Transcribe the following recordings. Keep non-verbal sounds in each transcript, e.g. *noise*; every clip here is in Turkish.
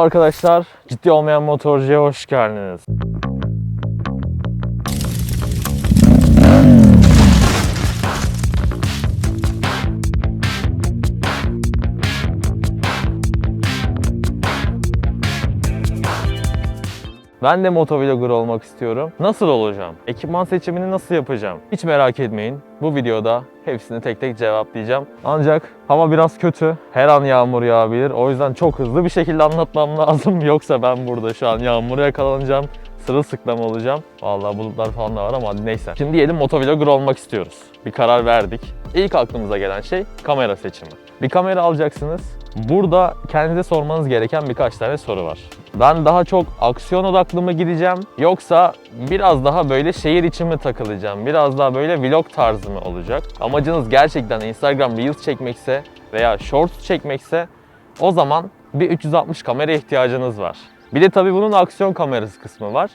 Merhaba arkadaşlar, ciddi olmayan motorcuya hoş geldiniz. Ben de motovlogger olmak istiyorum. Nasıl olacağım? Ekipman seçimini nasıl yapacağım? Hiç merak etmeyin. Bu videoda hepsini tek tek cevaplayacağım. Ancak hava biraz kötü. Her an yağmur yağabilir. O yüzden çok hızlı bir şekilde anlatmam *laughs* lazım. Yoksa ben burada şu an yağmura yakalanacağım. Sırılsıklam olacağım. Vallahi bulutlar falan da var ama neyse. Şimdi diyelim motovlogger olmak istiyoruz. Bir karar verdik. İlk aklımıza gelen şey kamera seçimi. Bir kamera alacaksınız. Burada kendinize sormanız gereken birkaç tane soru var. Ben daha çok aksiyon odaklı mı gideceğim yoksa biraz daha böyle şehir içi mi takılacağım? Biraz daha böyle vlog tarzı mı olacak? Amacınız gerçekten Instagram Reels çekmekse veya Shorts çekmekse o zaman bir 360 kamera ihtiyacınız var. Bir de tabii bunun aksiyon kamerası kısmı var.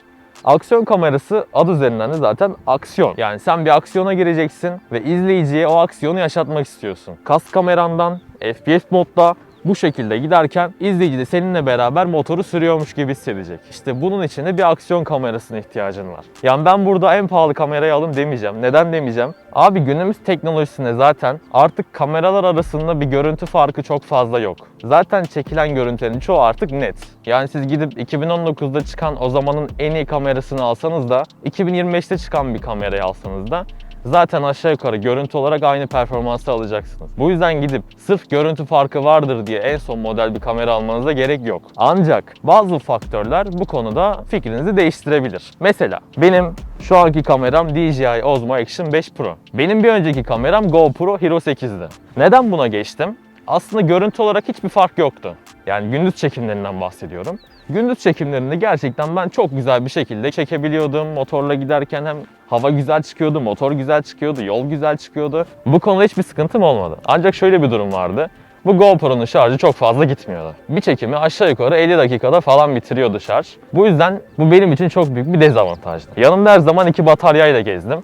Aksiyon kamerası adı üzerinden de zaten aksiyon. Yani sen bir aksiyona gireceksin ve izleyiciye o aksiyonu yaşatmak istiyorsun. Kas kamerandan FPS modda bu şekilde giderken izleyici de seninle beraber motoru sürüyormuş gibi hissedecek. İşte bunun için de bir aksiyon kamerasına ihtiyacın var. Yani ben burada en pahalı kamerayı alın demeyeceğim. Neden demeyeceğim? Abi günümüz teknolojisinde zaten artık kameralar arasında bir görüntü farkı çok fazla yok. Zaten çekilen görüntülerin çoğu artık net. Yani siz gidip 2019'da çıkan o zamanın en iyi kamerasını alsanız da 2025'te çıkan bir kamerayı alsanız da zaten aşağı yukarı görüntü olarak aynı performansı alacaksınız. Bu yüzden gidip sırf görüntü farkı vardır diye en son model bir kamera almanıza gerek yok. Ancak bazı faktörler bu konuda fikrinizi değiştirebilir. Mesela benim şu anki kameram DJI Osmo Action 5 Pro. Benim bir önceki kameram GoPro Hero 8'di. Neden buna geçtim? Aslında görüntü olarak hiçbir fark yoktu. Yani gündüz çekimlerinden bahsediyorum. Gündüz çekimlerinde gerçekten ben çok güzel bir şekilde çekebiliyordum. Motorla giderken hem hava güzel çıkıyordu, motor güzel çıkıyordu, yol güzel çıkıyordu. Bu konuda hiçbir sıkıntım olmadı. Ancak şöyle bir durum vardı. Bu GoPro'nun şarjı çok fazla gitmiyordu. Bir çekimi aşağı yukarı 50 dakikada falan bitiriyordu şarj. Bu yüzden bu benim için çok büyük bir dezavantajdı. Yanımda her zaman iki bataryayla gezdim.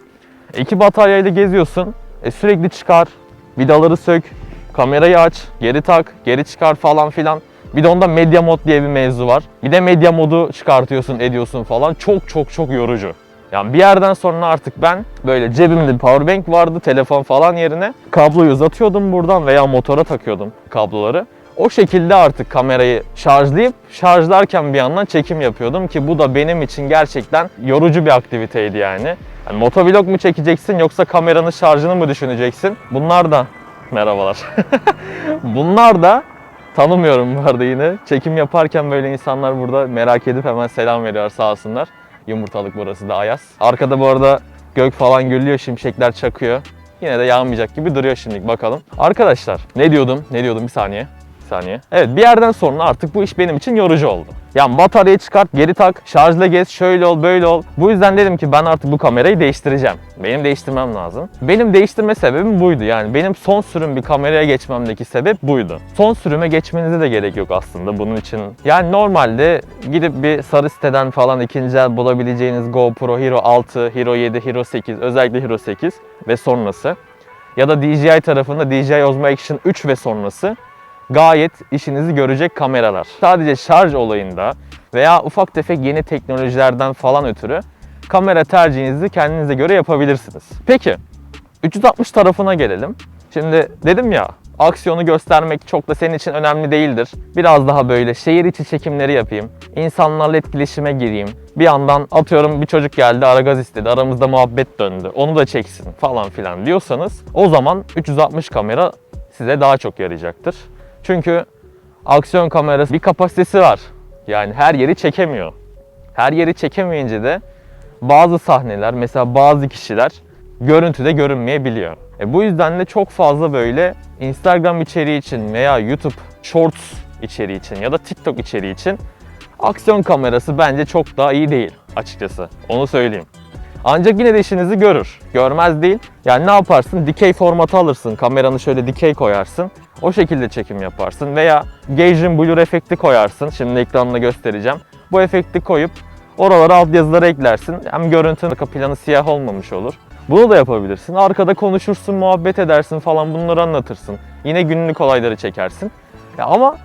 İki bataryayla geziyorsun, e, sürekli çıkar, vidaları sök, kamerayı aç, geri tak, geri çıkar falan filan. Bir de onda medya mod diye bir mevzu var. Bir de medya modu çıkartıyorsun, ediyorsun falan. Çok çok çok yorucu. Yani bir yerden sonra artık ben böyle cebimde bir powerbank vardı telefon falan yerine kabloyu uzatıyordum buradan veya motora takıyordum kabloları. O şekilde artık kamerayı şarjlayıp şarjlarken bir yandan çekim yapıyordum ki bu da benim için gerçekten yorucu bir aktiviteydi yani. yani motovlog mu çekeceksin yoksa kameranın şarjını mı düşüneceksin? Bunlar da merhabalar. *laughs* Bunlar da tanımıyorum bu arada yine. Çekim yaparken böyle insanlar burada merak edip hemen selam veriyor sağ olsunlar. Yumurtalık burası da Ayas. Arkada bu arada gök falan gülüyor, şimşekler çakıyor. Yine de yağmayacak gibi duruyor şimdilik bakalım. Arkadaşlar ne diyordum? Ne diyordum bir saniye. Bir saniye. Evet bir yerden sonra artık bu iş benim için yorucu oldu. Yani bataryayı çıkart, geri tak, şarjla gez, şöyle ol, böyle ol. Bu yüzden dedim ki ben artık bu kamerayı değiştireceğim. Benim değiştirmem lazım. Benim değiştirme sebebim buydu. Yani benim son sürüm bir kameraya geçmemdeki sebep buydu. Son sürüme geçmenize de gerek yok aslında bunun için. Yani normalde gidip bir sarı siteden falan ikinci el bulabileceğiniz GoPro Hero 6, Hero 7, Hero 8, özellikle Hero 8 ve sonrası ya da DJI tarafında DJI Osmo Action 3 ve sonrası gayet işinizi görecek kameralar. Sadece şarj olayında veya ufak tefek yeni teknolojilerden falan ötürü kamera tercihinizi kendinize göre yapabilirsiniz. Peki 360 tarafına gelelim. Şimdi dedim ya aksiyonu göstermek çok da senin için önemli değildir. Biraz daha böyle şehir içi çekimleri yapayım. insanlarla etkileşime gireyim. Bir yandan atıyorum bir çocuk geldi aragaz istedi. Aramızda muhabbet döndü. Onu da çeksin falan filan diyorsanız o zaman 360 kamera size daha çok yarayacaktır. Çünkü aksiyon kamerası bir kapasitesi var. Yani her yeri çekemiyor. Her yeri çekemeyince de bazı sahneler mesela bazı kişiler görüntüde görünmeyebiliyor. E bu yüzden de çok fazla böyle Instagram içeriği için veya YouTube Shorts içeriği için ya da TikTok içeriği için aksiyon kamerası bence çok daha iyi değil açıkçası. Onu söyleyeyim. Ancak yine de işinizi görür. Görmez değil. Yani ne yaparsın? Dikey formatı alırsın. Kameranı şöyle dikey koyarsın. O şekilde çekim yaparsın. Veya Gauge'in blur efekti koyarsın. Şimdi ekranında göstereceğim. Bu efekti koyup oralara alt yazıları eklersin. Hem görüntünün arka planı siyah olmamış olur. Bunu da yapabilirsin. Arkada konuşursun, muhabbet edersin falan bunları anlatırsın. Yine günlük olayları çekersin. Ya ama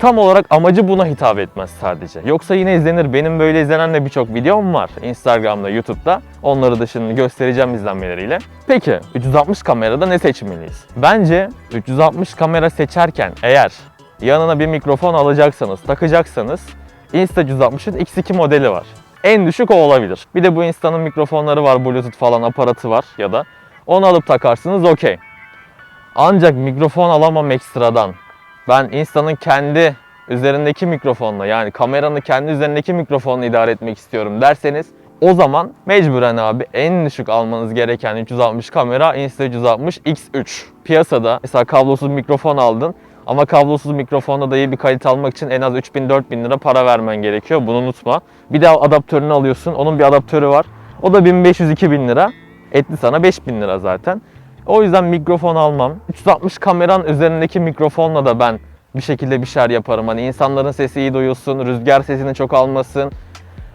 Tam olarak amacı buna hitap etmez sadece. Yoksa yine izlenir. Benim böyle izlenen de birçok videom var. Instagram'da, YouTube'da. Onları da şimdi göstereceğim izlenmeleriyle. Peki 360 kamerada ne seçmeliyiz? Bence 360 kamera seçerken eğer yanına bir mikrofon alacaksanız, takacaksanız Insta360'ın X2 modeli var. En düşük o olabilir. Bir de bu Insta'nın mikrofonları var, Bluetooth falan aparatı var ya da onu alıp takarsınız okey. Ancak mikrofon alamam ekstradan. Ben Insta'nın kendi üzerindeki mikrofonla yani kameranın kendi üzerindeki mikrofonla idare etmek istiyorum derseniz o zaman mecburen abi en düşük almanız gereken 360 kamera Insta360 X3. Piyasada mesela kablosuz mikrofon aldın ama kablosuz mikrofonda da iyi bir kalite almak için en az 3000-4000 lira para vermen gerekiyor. Bunu unutma. Bir de adaptörünü alıyorsun. Onun bir adaptörü var. O da 1500-2000 lira. Etli sana 5000 lira zaten. O yüzden mikrofon almam. 360 kameranın üzerindeki mikrofonla da ben bir şekilde bir şeyler yaparım. Hani insanların sesi iyi duyulsun, rüzgar sesini çok almasın.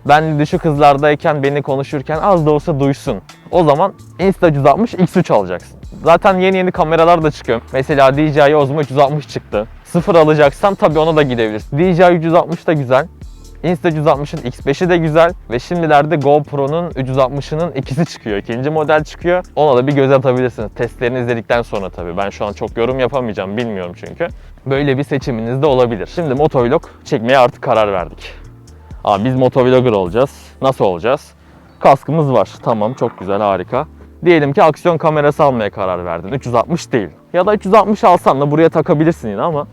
Ben düşük hızlardayken beni konuşurken az da olsa duysun. O zaman Insta360 X3 alacaksın. Zaten yeni yeni kameralar da çıkıyor. Mesela DJI Osmo 360 çıktı. Sıfır alacaksan tabii ona da gidebilirsin. DJI 360 da güzel. Insta360'ın X5'i de güzel ve şimdilerde GoPro'nun 360'ının ikisi çıkıyor. İkinci model çıkıyor. Ona da bir göz atabilirsiniz. Testlerini izledikten sonra tabii. Ben şu an çok yorum yapamayacağım bilmiyorum çünkü. Böyle bir seçiminiz de olabilir. Şimdi motovlog çekmeye artık karar verdik. Abi biz motovlogger olacağız. Nasıl olacağız? Kaskımız var. Tamam çok güzel harika. Diyelim ki aksiyon kamerası almaya karar verdin. 360 değil. Ya da 360 alsan da buraya takabilirsin yine ama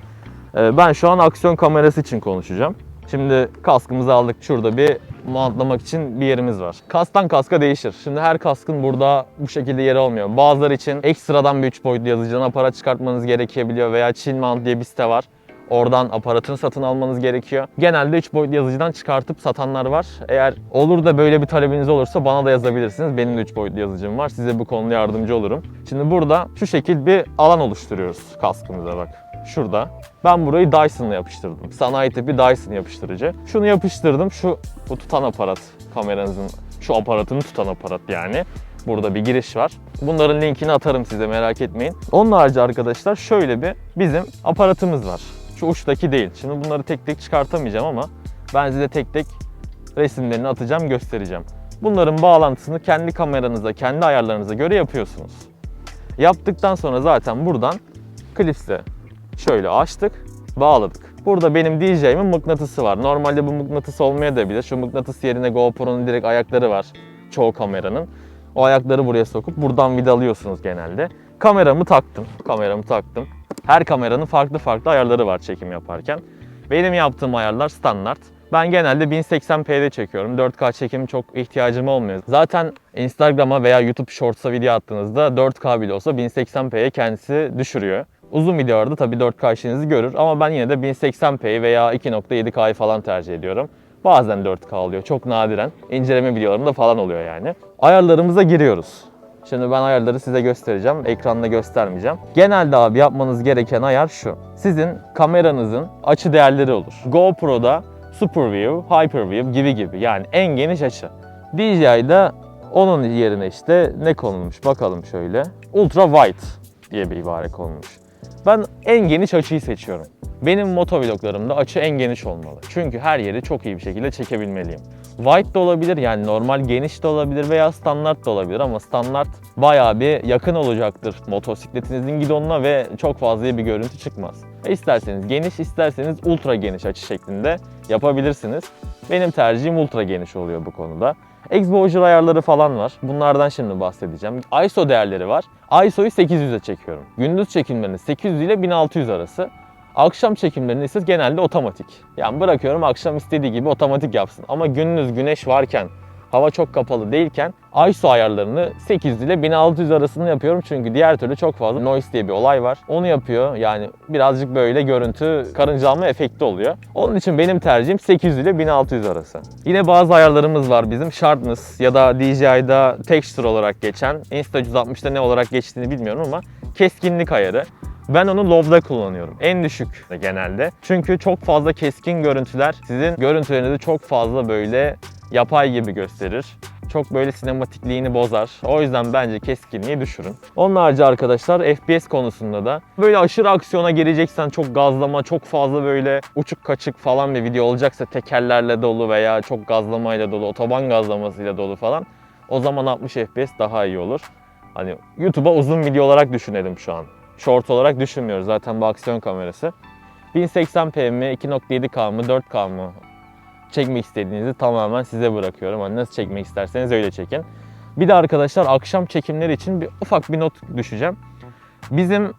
e, ben şu an aksiyon kamerası için konuşacağım. Şimdi kaskımızı aldık. Şurada bir mountlamak için bir yerimiz var. Kasktan kaska değişir. Şimdi her kaskın burada bu şekilde yeri olmuyor. Bazıları için ekstradan bir 3 boyutlu yazıcıdan aparat çıkartmanız gerekebiliyor veya Chin Mount diye bir site var. Oradan aparatını satın almanız gerekiyor. Genelde 3 boyutlu yazıcıdan çıkartıp satanlar var. Eğer olur da böyle bir talebiniz olursa bana da yazabilirsiniz. Benim de 3 boyutlu yazıcım var. Size bu konuda yardımcı olurum. Şimdi burada şu şekil bir alan oluşturuyoruz kaskımıza bak. Şurada. Ben burayı Dyson'la yapıştırdım. Sanayi tipi Dyson yapıştırıcı. Şunu yapıştırdım. Şu bu tutan aparat kameranızın şu aparatını tutan aparat yani. Burada bir giriş var. Bunların linkini atarım size merak etmeyin. Onun harici arkadaşlar şöyle bir bizim aparatımız var. Şu uçtaki değil. Şimdi bunları tek tek çıkartamayacağım ama ben size tek tek resimlerini atacağım, göstereceğim. Bunların bağlantısını kendi kameranıza, kendi ayarlarınıza göre yapıyorsunuz. Yaptıktan sonra zaten buradan klipsle şöyle açtık, bağladık. Burada benim DJ'imin mıknatısı var. Normalde bu mıknatıs olmayabilir. Şu mıknatıs yerine GoPro'nun direkt ayakları var çoğu kameranın. O ayakları buraya sokup buradan vidalıyorsunuz genelde. Kameramı taktım. Kameramı taktım. Her kameranın farklı farklı ayarları var çekim yaparken. Benim yaptığım ayarlar standart. Ben genelde 1080p'de çekiyorum. 4K çekim çok ihtiyacım olmuyor. Zaten Instagram'a veya YouTube Shorts'a video attığınızda 4K bile olsa 1080p'ye kendisi düşürüyor. Uzun videolarda tabii 4K işinizi görür ama ben yine de 1080p veya 2.7K'yı falan tercih ediyorum. Bazen 4K oluyor çok nadiren. İnceleme videolarımda falan oluyor yani. Ayarlarımıza giriyoruz. Şimdi ben ayarları size göstereceğim. Ekranda göstermeyeceğim. Genelde abi yapmanız gereken ayar şu. Sizin kameranızın açı değerleri olur. GoPro'da Super View, Hyper View gibi gibi. Yani en geniş açı. DJI'da onun yerine işte ne konulmuş bakalım şöyle. Ultra Wide diye bir ibare konulmuş. Ben en geniş açıyı seçiyorum. Benim motovloglarımda açı en geniş olmalı. Çünkü her yeri çok iyi bir şekilde çekebilmeliyim. Wide de olabilir yani normal geniş de olabilir veya standart da olabilir ama standart bayağı bir yakın olacaktır motosikletinizin gidonuna ve çok fazla bir görüntü çıkmaz. E isterseniz geniş isterseniz ultra geniş açı şeklinde yapabilirsiniz. Benim tercihim ultra geniş oluyor bu konuda. Exposure ayarları falan var. Bunlardan şimdi bahsedeceğim. ISO değerleri var. ISO'yu 800'e çekiyorum. Gündüz çekimlerini 800 ile 1600 arası. Akşam çekimlerini ise genelde otomatik. Yani bırakıyorum akşam istediği gibi otomatik yapsın. Ama gündüz güneş varken, hava çok kapalı değilken ISO ayarlarını 800 ile 1600 arasında yapıyorum. Çünkü diğer türlü çok fazla noise diye bir olay var. Onu yapıyor. Yani birazcık böyle görüntü karıncalama efekti oluyor. Onun için benim tercihim 800 ile 1600 arası. Yine bazı ayarlarımız var bizim. Sharpness ya da DJI'da texture olarak geçen, Insta360'da ne olarak geçtiğini bilmiyorum ama keskinlik ayarı. Ben onu low'da kullanıyorum. En düşük genelde. Çünkü çok fazla keskin görüntüler sizin görüntülerinizi çok fazla böyle yapay gibi gösterir. Çok böyle sinematikliğini bozar. O yüzden bence keskinliği düşürün. Onun harici arkadaşlar FPS konusunda da böyle aşırı aksiyona gireceksen çok gazlama, çok fazla böyle uçuk kaçık falan bir video olacaksa tekerlerle dolu veya çok gazlamayla dolu, otoban gazlamasıyla dolu falan o zaman 60 FPS daha iyi olur. Hani YouTube'a uzun video olarak düşünelim şu an. Short olarak düşünmüyoruz zaten bu aksiyon kamerası. 1080p mi, 2.7K mı, 4K mı çekmek istediğinizi tamamen size bırakıyorum. Hani nasıl çekmek isterseniz öyle çekin. Bir de arkadaşlar akşam çekimleri için bir ufak bir not düşeceğim. Bizim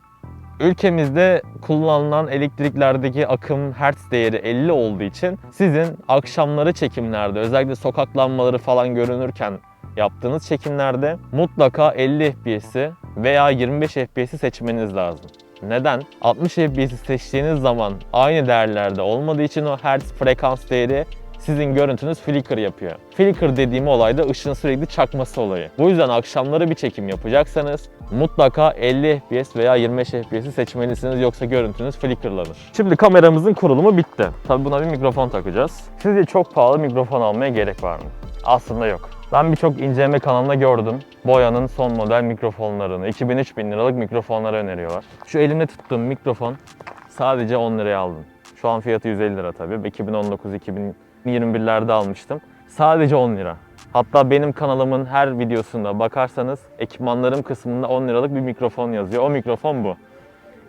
ülkemizde kullanılan elektriklerdeki akım hertz değeri 50 olduğu için sizin akşamları çekimlerde özellikle sokak lambaları falan görünürken yaptığınız çekimlerde mutlaka 50 FPS'i veya 25 FPS'i seçmeniz lazım. Neden? 60 FPS'i seçtiğiniz zaman aynı değerlerde olmadığı için o hertz frekans değeri sizin görüntünüz flicker yapıyor. Flicker dediğim olay da ışığın sürekli çakması olayı. Bu yüzden akşamları bir çekim yapacaksanız mutlaka 50 FPS veya 25 FPS'i seçmelisiniz yoksa görüntünüz flickerlanır. Şimdi kameramızın kurulumu bitti. Tabii buna bir mikrofon takacağız. Sizce çok pahalı mikrofon almaya gerek var mı? Aslında yok. Ben birçok inceleme kanalında gördüm. Boya'nın son model mikrofonlarını, 2000-3000 liralık mikrofonları öneriyorlar. Şu elimde tuttuğum mikrofon sadece 10 liraya aldım. Şu an fiyatı 150 lira tabii. 2019-2021'lerde almıştım. Sadece 10 lira. Hatta benim kanalımın her videosunda bakarsanız ekipmanlarım kısmında 10 liralık bir mikrofon yazıyor. O mikrofon bu.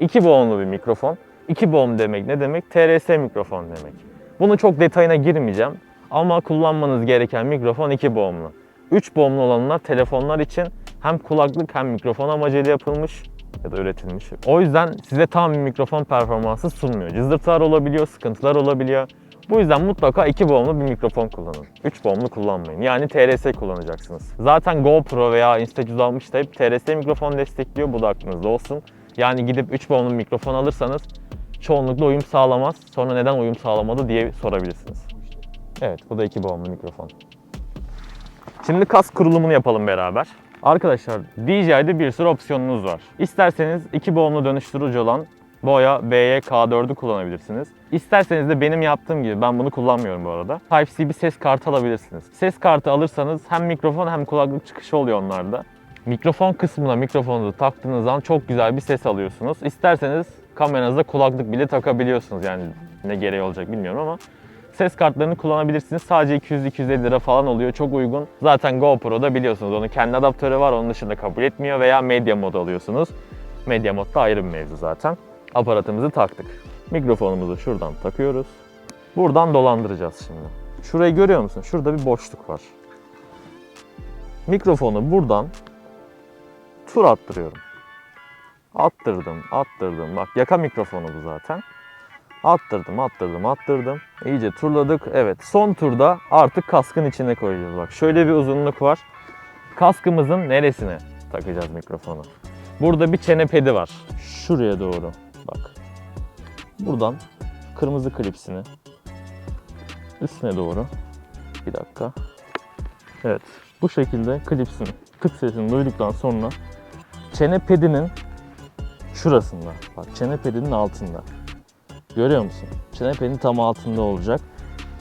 2 boğumlu bir mikrofon. 2 boğum demek ne demek? TRS mikrofon demek. Bunu çok detayına girmeyeceğim. Ama kullanmanız gereken mikrofon 2 boğumlu. 3 boğumlu olanlar telefonlar için hem kulaklık hem mikrofon amacıyla yapılmış ya da üretilmiş. O yüzden size tam bir mikrofon performansı sunmuyor. Cızırtılar olabiliyor, sıkıntılar olabiliyor. Bu yüzden mutlaka 2 boğumlu bir mikrofon kullanın. 3 boğumlu kullanmayın. Yani TRS kullanacaksınız. Zaten GoPro veya Insta160 da hep TRS mikrofon destekliyor. Bu da aklınızda olsun. Yani gidip 3 boğumlu mikrofon alırsanız çoğunlukla uyum sağlamaz. Sonra neden uyum sağlamadı diye sorabilirsiniz. Evet bu da 2 boğumlu mikrofon. Şimdi kas kurulumunu yapalım beraber. Arkadaşlar DJI'de bir sürü opsiyonunuz var. İsterseniz iki boğumlu dönüştürücü olan Boya BY K4'ü kullanabilirsiniz. İsterseniz de benim yaptığım gibi, ben bunu kullanmıyorum bu arada. Type-C bir ses kartı alabilirsiniz. Ses kartı alırsanız hem mikrofon hem kulaklık çıkışı oluyor onlarda. Mikrofon kısmına mikrofonunuzu taktığınız zaman çok güzel bir ses alıyorsunuz. İsterseniz kameranızda kulaklık bile takabiliyorsunuz yani ne gereği olacak bilmiyorum ama ses kartlarını kullanabilirsiniz. Sadece 200-250 lira falan oluyor. Çok uygun. Zaten GoPro'da biliyorsunuz onun kendi adaptörü var. Onun dışında kabul etmiyor veya medya mod alıyorsunuz. Medya mod da ayrı bir mevzu zaten. Aparatımızı taktık. Mikrofonumuzu şuradan takıyoruz. Buradan dolandıracağız şimdi. Şurayı görüyor musun? Şurada bir boşluk var. Mikrofonu buradan tur attırıyorum. Attırdım, attırdım. Bak yaka mikrofonu bu zaten. Attırdım, attırdım, attırdım. İyice turladık. Evet, son turda artık kaskın içine koyacağız. Bak şöyle bir uzunluk var. Kaskımızın neresine takacağız mikrofonu? Burada bir çene pedi var. Şuraya doğru. Buradan kırmızı klipsini üstüne doğru. Bir dakika. Evet. Bu şekilde klipsin tık sesini duyduktan sonra çene pedinin şurasında. Bak çene pedinin altında. Görüyor musun? Çene pedinin tam altında olacak.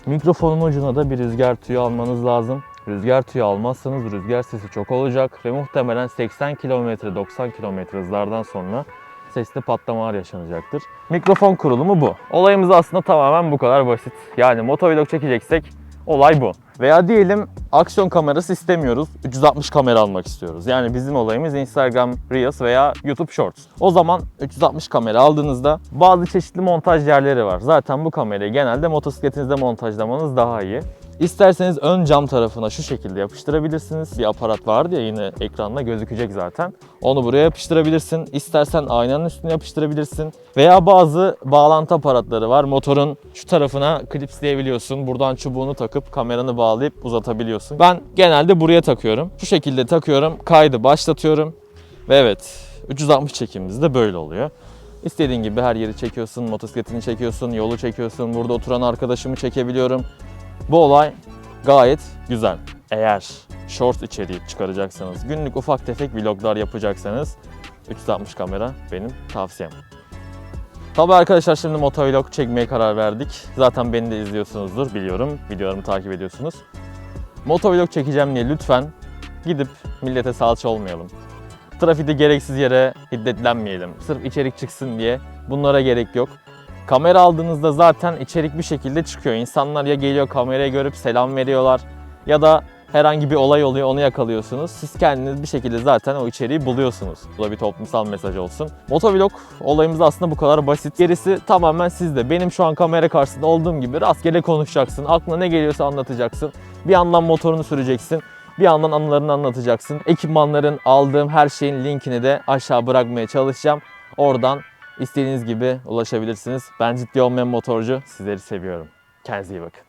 Mikrofonun ucuna da bir rüzgar tüyü almanız lazım. Rüzgar tüyü almazsanız rüzgar sesi çok olacak ve muhtemelen 80 km 90 km hızlardan sonra sesli patlamalar yaşanacaktır. Mikrofon kurulumu bu. Olayımız aslında tamamen bu kadar basit. Yani motovlog çekeceksek olay bu. Veya diyelim aksiyon kamerası istemiyoruz. 360 kamera almak istiyoruz. Yani bizim olayımız Instagram Reels veya YouTube Shorts. O zaman 360 kamera aldığınızda bazı çeşitli montaj yerleri var. Zaten bu kamerayı genelde motosikletinizde montajlamanız daha iyi. İsterseniz ön cam tarafına şu şekilde yapıştırabilirsiniz. Bir aparat vardı ya yine ekranda gözükecek zaten. Onu buraya yapıştırabilirsin. İstersen aynanın üstüne yapıştırabilirsin. Veya bazı bağlantı aparatları var. Motorun şu tarafına klipsleyebiliyorsun. Buradan çubuğunu takıp kameranı bağlayıp uzatabiliyorsun. Ben genelde buraya takıyorum. Şu şekilde takıyorum. Kaydı başlatıyorum. Ve evet 360 çekimimiz de böyle oluyor. İstediğin gibi her yeri çekiyorsun, motosikletini çekiyorsun, yolu çekiyorsun. Burada oturan arkadaşımı çekebiliyorum. Bu olay gayet güzel. Eğer short içeriği çıkaracaksanız, günlük ufak tefek vloglar yapacaksanız 360 kamera benim tavsiyem. Tabii arkadaşlar şimdi motovlog çekmeye karar verdik. Zaten beni de izliyorsunuzdur biliyorum. Videolarımı takip ediyorsunuz. Motovlog çekeceğim diye lütfen gidip millete salça olmayalım. Trafikte gereksiz yere hiddetlenmeyelim. Sırf içerik çıksın diye bunlara gerek yok. Kamera aldığınızda zaten içerik bir şekilde çıkıyor. İnsanlar ya geliyor kamerayı görüp selam veriyorlar ya da herhangi bir olay oluyor onu yakalıyorsunuz. Siz kendiniz bir şekilde zaten o içeriği buluyorsunuz. Bu da bir toplumsal mesaj olsun. Motovlog olayımız aslında bu kadar basit. Gerisi tamamen sizde. Benim şu an kamera karşısında olduğum gibi rastgele konuşacaksın. Aklına ne geliyorsa anlatacaksın. Bir yandan motorunu süreceksin. Bir yandan anılarını anlatacaksın. Ekipmanların aldığım her şeyin linkini de aşağı bırakmaya çalışacağım. Oradan istediğiniz gibi ulaşabilirsiniz. Ben ciddi olmayan motorcu. Sizleri seviyorum. Kendinize iyi bakın.